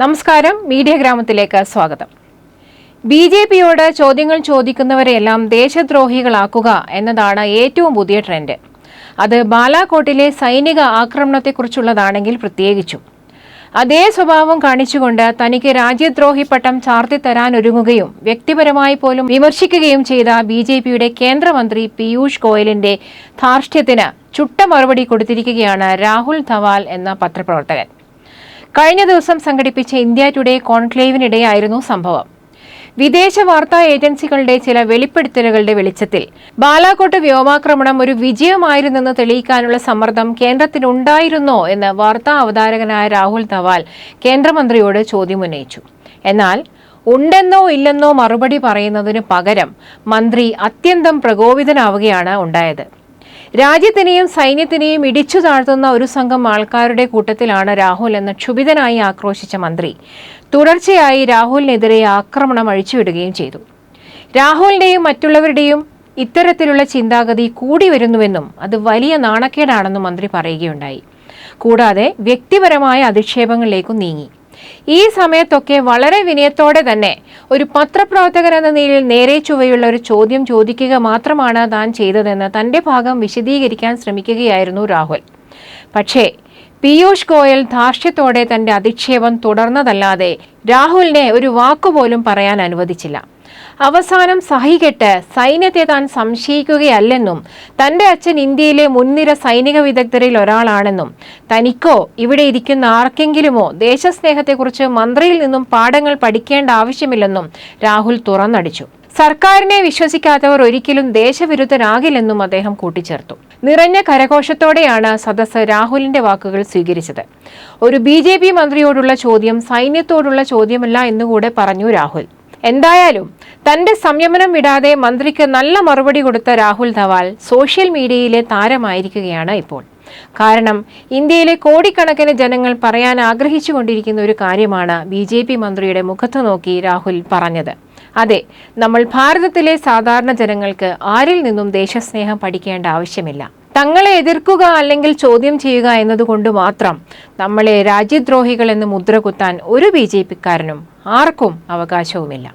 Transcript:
നമസ്കാരം. മീഡിയ ഗ്രാമത്തിലേക്ക് സ്വാഗതം. ബി ജെ പിയോട് ചോദ്യങ്ങൾ ചോദിക്കുന്നവരെയെല്ലാം ദേശദ്രോഹികളാക്കുക എന്നതാണ് ഏറ്റവും പുതിയ ട്രെൻഡ്. അത് ബാലാകോട്ടിലെ സൈനിക ആക്രമണത്തെക്കുറിച്ചുള്ളതാണെങ്കിൽ പ്രത്യേകിച്ചും. അതേ സ്വഭാവം കാണിച്ചുകൊണ്ട് തനിക്ക് രാജ്യദ്രോഹി പട്ടം ചാർത്തിത്തരാൻ ഒരുങ്ങുകയും വ്യക്തിപരമായി പോലും വിമർശിക്കുകയും ചെയ്ത ബി ജെ പിയുടെ കേന്ദ്രമന്ത്രി പീയൂഷ് ഗോയലിന്റെ ധാർഷ്ട്യത്തിന് ചുട്ട മറുപടി കൊടുത്തിരിക്കുകയാണ് രാഹുൽ ധവാൽ എന്ന പത്രപ്രവർത്തകൻ. കഴിഞ്ഞ ദിവസം സംഘടിപ്പിച്ച ഇന്ത്യ ടുഡേ കോൺക്ലേവിനിടെയായിരുന്നു സംഭവം. വിദേശ വാർത്താ ഏജൻസികളുടെ ചില വെളിപ്പെടുത്തലുകളുടെ വെളിച്ചത്തിൽ ബാലാകോട്ട് വ്യോമാക്രമണം ഒരു വിജയമായിരുന്നെന്ന് തെളിയിക്കാനുള്ള സമ്മർദ്ദം കേന്ദ്രത്തിനുണ്ടായിരുന്നോ എന്ന് വാർത്താ അവതാരകനായ രാഹുൽ ധവാൽ കേന്ദ്രമന്ത്രിയോട് ചോദ്യമുന്നയിച്ചു. എന്നാൽ ഉണ്ടെന്നോ ഇല്ലെന്നോ മറുപടി പറയുന്നതിന് പകരം മന്ത്രി അത്യന്തം പ്രകോപിതനാവുകയാണ് ഉണ്ടായത്. രാജ്യത്തിനെയും സൈന്യത്തിനെയും ഇടിച്ചു താഴ്ത്തുന്ന ഒരു സംഘം ആൾക്കാരുടെ കൂട്ടത്തിലാണ് രാഹുൽ എന്ന് ക്ഷുഭിതനായി ആക്രോശിച്ച മന്ത്രി. തുടർച്ചയായി രാഹുലിനെതിരെ ആക്രമണം അഴിച്ചുവിടുകയും ചെയ്തു. രാഹുലിന്റെയും മറ്റുള്ളവരുടെയും ഇത്തരത്തിലുള്ള ചിന്താഗതി കൂടി വരുന്നുവെന്നും അത് വലിയ നാണക്കേടാണെന്നും മന്ത്രി പറയുകയുണ്ടായി. കൂടാതെ വ്യക്തിപരമായ അധിക്ഷേപങ്ങളിലേക്കും നീങ്ങി. ഈ സമയത്തൊക്കെ വളരെ വിനയത്തോടെ തന്നെ ഒരു പത്രപ്രവർത്തകൻ എന്ന നിലയിൽ നേരെ ചുവയുള്ള ഒരു ചോദ്യം ചോദിക്കുക മാത്രമാണ് താൻ ചെയ്തതെന്ന് തന്റെ ഭാഗം വിശദീകരിക്കാൻ ശ്രമിക്കുകയായിരുന്നു രാഹുൽ. പക്ഷേ പീയൂഷ് ഗോയൽ ധാർഷ്ട്യത്തോടെ തന്റെ അധിക്ഷേപം തുടർന്നതല്ലാതെ രാഹുലിനെ ഒരു വാക്കുപോലും പറയാൻ അനുവദിച്ചില്ല. അവസാനം സഹികെട്ട് സൈന്യത്തെ താൻ സംശയിക്കുകയല്ലെന്നും തന്റെ അച്ഛൻ ഇന്ത്യയിലെ മുൻനിര സൈനിക വിദഗ്ധരിൽ ഒരാളാണെന്നും തനിക്കോ ഇവിടെ ഇരിക്കുന്ന ആർക്കെങ്കിലുമോ ദേശസ്നേഹത്തെക്കുറിച്ച് മന്ത്രിയിൽ നിന്നും പാഠങ്ങൾ പഠിക്കേണ്ട ആവശ്യമില്ലെന്നും രാഹുൽ തുറന്നടിച്ചു. സർക്കാരിനെ വിശ്വസിക്കാത്തവർ ഒരിക്കലും ദേശവിരുദ്ധരാകില്ലെന്നും അദ്ദേഹം കൂട്ടിച്ചേർത്തു. നിറഞ്ഞ കരഘോഷത്തോടെയാണ് സദസ്സ് രാഹുലിന്റെ വാക്കുകൾ സ്വീകരിച്ചത്. ഒരു ബി മന്ത്രിയോടുള്ള ചോദ്യം സൈന്യത്തോടുള്ള ചോദ്യമല്ല എന്നുകൂടെ പറഞ്ഞു രാഹുൽ. എന്തായാലും തന്റെ സംയമനം വിടാതെ മന്ത്രിക്ക് നല്ല മറുപടി കൊടുത്ത രാഹുൽ ധവാൽ സോഷ്യൽ മീഡിയയിലെ താരമായിരിക്കുകയാണ് ഇപ്പോൾ. കാരണം ഇന്ത്യയിലെ കോടിക്കണക്കിന് ജനങ്ങൾ പറയാൻ ആഗ്രഹിച്ചുകൊണ്ടിരിക്കുന്ന ഒരു കാര്യമാണ് ബി ജെ പി മന്ത്രിയുടെ മുഖത്ത് നോക്കി രാഹുൽ പറഞ്ഞത്. അതെ നമ്മൾ ഭാരതത്തിലെ സാധാരണ ജനങ്ങൾക്ക് ആരിൽ നിന്നും ദേശസ്നേഹം പഠിക്കേണ്ട ആവശ്യമില്ല. തങ്ങളെ എതിർക്കുക അല്ലെങ്കിൽ ചോദ്യം ചെയ്യുക എന്നതുകൊണ്ട് മാത്രം നമ്മളെ രാജ്യദ്രോഹികൾ എന്ന് മുദ്ര കുത്താൻ ഒരു ബി ജെ പിക്കാരനും ആർക്കും അവകാശവുമില്ല.